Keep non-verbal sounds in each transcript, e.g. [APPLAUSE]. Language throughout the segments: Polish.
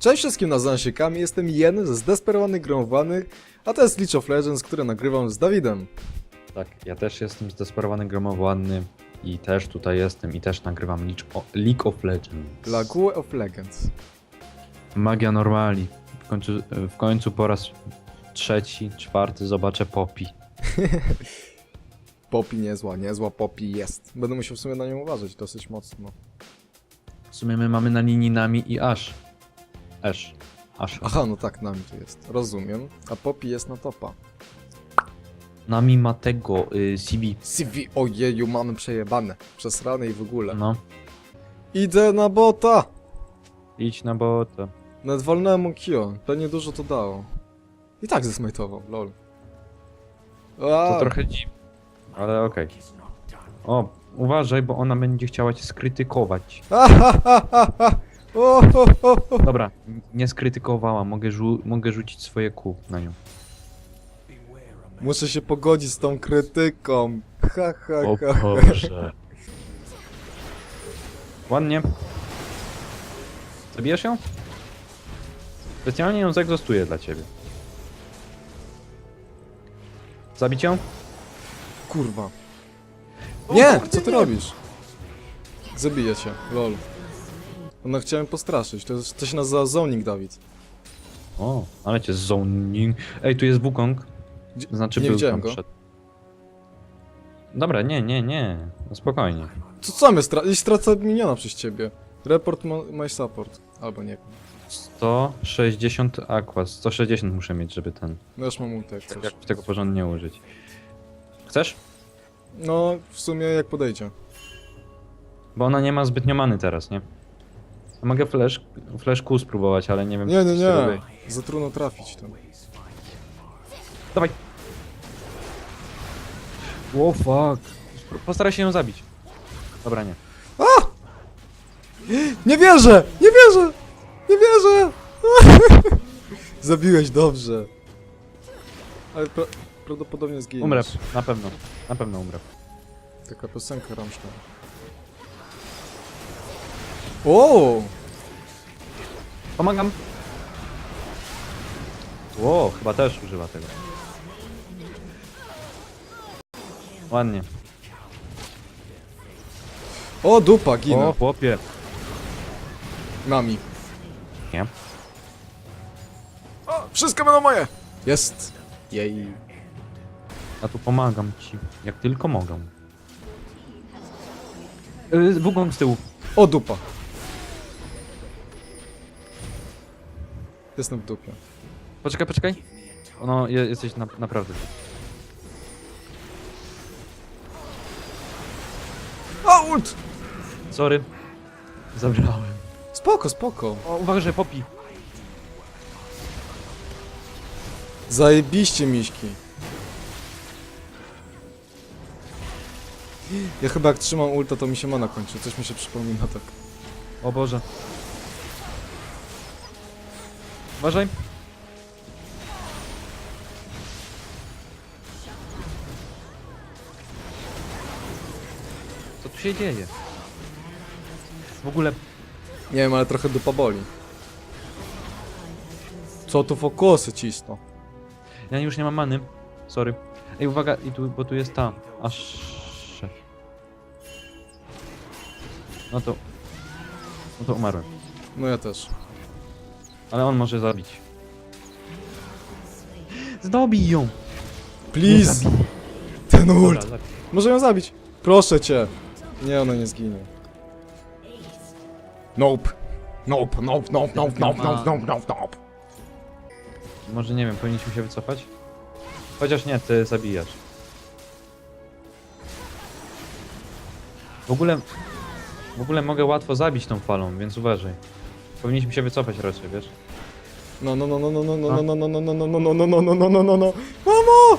Cześć wszystkim, nazywam się Kami, jestem jeden ze zdesperowanych gromowanych, a to jest League of Legends, które nagrywam z Dawidem. Tak, ja też jestem zdesperowany, gromowładny i też tutaj jestem i też nagrywam League o- League of Legends. Lague of Legends. Magia normali. W końcu, w końcu po raz trzeci, czwarty zobaczę Poppy. [LAUGHS] Poppy niezła, niezła Poppy jest. Będę musiał w sumie na nią uważać dosyć mocno. W sumie my mamy na linii Nami i Ash. Ash. Ash. Aha, no tak, nami to jest. Rozumiem. A Poppy jest na topa. Nami ma tego, y, CV. CV, ojeju, mamy przejebane. Przesrane i w ogóle. No, Idę na bota! idź na bota. Nawet walnąłem Kio, pewnie dużo to dało. I tak zesmajtował, lol. A, To trochę dziwne, ale okej. O, uważaj, bo ona będzie chciała cię skrytykować. A, [LAUGHS] ha, ha, ha, ha. O, ho, ho, ho. Dobra, nie skrytykowała, mogę, rzu mogę rzucić swoje kół na nią. Muszę się pogodzić z tą krytyką. Ha, ha, O ha. Boże. Ładnie. Zabijasz ją? Specjalnie ją zegzostuję dla ciebie. Zabić ją? Kurwa. Nie, co ty robisz? Zabiję cię, lol. No chciałem postraszyć, to, jest, się nazywa zoning, Dawid. O, ale cię zoning. Ej, tu jest Wukong. Gdzie- Znaczy nie był widziałem tam go. przed. Dobra, nie, nie, nie. No spokojnie. To co my stra i stracę miniona przez ciebie. Report my, my support. Albo nie wiem. 160 aqua. 160 muszę mieć, żeby ten. No już mam Tak coś. jak tego porządnie użyć. Chcesz? No, w sumie jak podejdzie. Bo ona nie ma zbytnio many teraz, nie? Mogę flash, flash Q spróbować, ale nie wiem Nie, nie, czy to nie. robię. Za trudno trafić tam. Dawaj! Oh fuck! Postaraj się ją zabić. Dobra, nie. Nie wierzę! Nie wierzę! Nie wierzę! [LAUGHS] Zabiłeś dobrze. Ale pra prawdopodobnie zginiesz. Umrę, na pewno. Na pewno umrę. Taka piosenka Rammstein. O! Pomagam! Ło, chyba też używa tego. Ładnie. O, dupa, ginę. O, chłopie. Nami. Nie. O, wszystko będą moje! Jest. Jej. A tu pomagam ci, jak tylko mogę. Yy, Wukong z tyłu. O, dupa. Jestem w dupie. Poczekaj, poczekaj. No, je, jesteś na, naprawdę. O, ult! Sorry. Zabrałem. Spoko, spoko. O, uważaj, popi. Zajebiście, miśki. Ja chyba jak trzymam ulta, to mi się mana kończy. Coś mi się przypomina tak. O Boże. Uważaj. Co tu się dzieje? W ogóle Nie wiem, ale trochę dupa boli. Co tu fokusy cisną? ja już nie mam many. Sorry. Ej, uwaga, i tu, bo tu jest ta. Aż. No to. No to umarłem. No ja też. Ale on może zabić. Zdobij ją! Please! Ten ult! Dobra, zabij. Może ją zabić. Proszę cię. Nie, ona nie zginie. Nope. Nope, nope, nope, nope, nope, nope, nope, nope, nope. Może nie wiem, powinniśmy się wycofać? Chociaż nie, ty zabijasz. W ogóle... W ogóle mogę łatwo zabić tą falą, więc uważaj. Powinniśmy się wycofać raczej, wiesz? No, no, no, no, no, no, no, no, no, no, no, no, no, no, no, no, no, no, no, no. Mamo!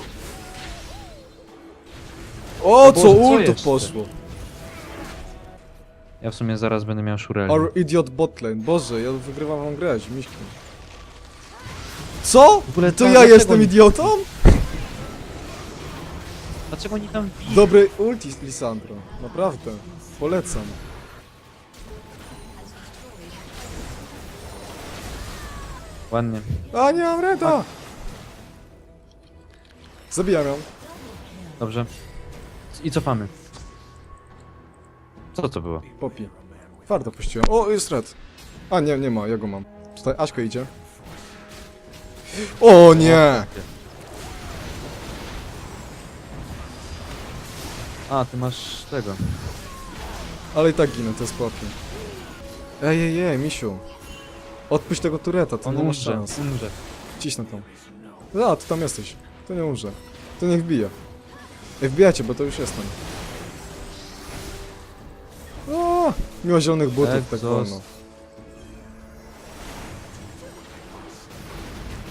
O, co Boże, co ultów jeszcze? poszło. Ja w sumie zaraz będę miał szureli. Our idiot botlane. Boże, ja wygrywam wam grę, miśki. Co? Ogóle To co? ja Dlaczego jestem oni- idiotą? Dlaczego oni tam biją? Dobry ulti Lisandro. Naprawdę. Polecam. Ładnie. A nie mam reda! Zabijam ją. Dobrze. I cofamy. Co to było? Popi. Twardo puściłem. O, jest red. A nie, nie ma, ja go mam. Tutaj Aśka idzie. O nie! A, ty masz tego. Ale i tak ginę, to jest popi. Ej, ej, ej, misiu. Odpuść tego tureta, to On nie masz umrze, szans. umrze. Cisnę tam. A, ty tam jesteś. To nie umrze. To niech wbija. Ej, wbijacie, bo to już jestem. O, miło zielonych butów, tak Exhaust. wolno.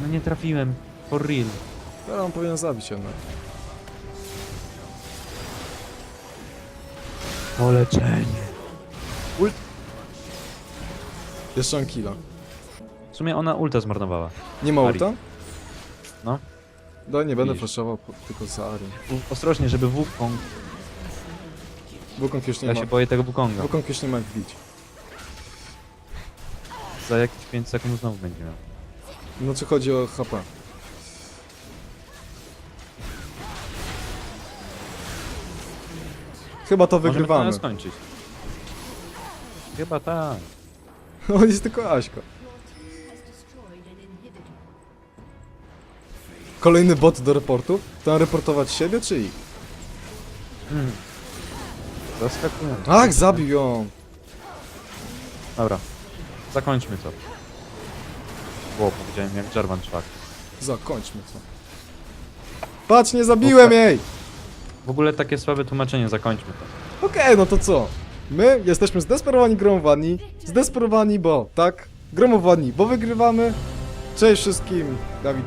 No nie trafiłem. For real. Teraz on powinien zabić jednak. Poleczenie. Jeszcze mam killa. W sumie ona ulta zmarnowała. Nie ma Ari. ulta? No. Daj, nie będę Widzisz. flashował, po- tylko za Ari. U- Ostrożnie, żeby Wukong... Wukong już nie Ja ma. się boję tego Wukonga. Wukong już nie ma jak bić. Za jakieś 5 sekund znowu będzie miał. No czy chodzi o HP? Chyba to Możemy to wygrywamy. skończyć. Chyba tak. [LAUGHS] On jest tylko Aśka. Kolejny bot do reportu? To mam reportować siebie czy ich? Hmm. Zaskakujące. Tak, zabił ją! Dobra. Zakończmy to. Było, powiedziałem jak Jarvan czwarty. Zakończmy to. Patrz, nie zabiłem jej! W ogóle takie słabe tłumaczenie, zakończmy to. Okej, no to co? My jesteśmy zdesperowani, gromowani. Zdesperowani, bo tak? Gromowani, bo wygrywamy. Cześć wszystkim, Dawid.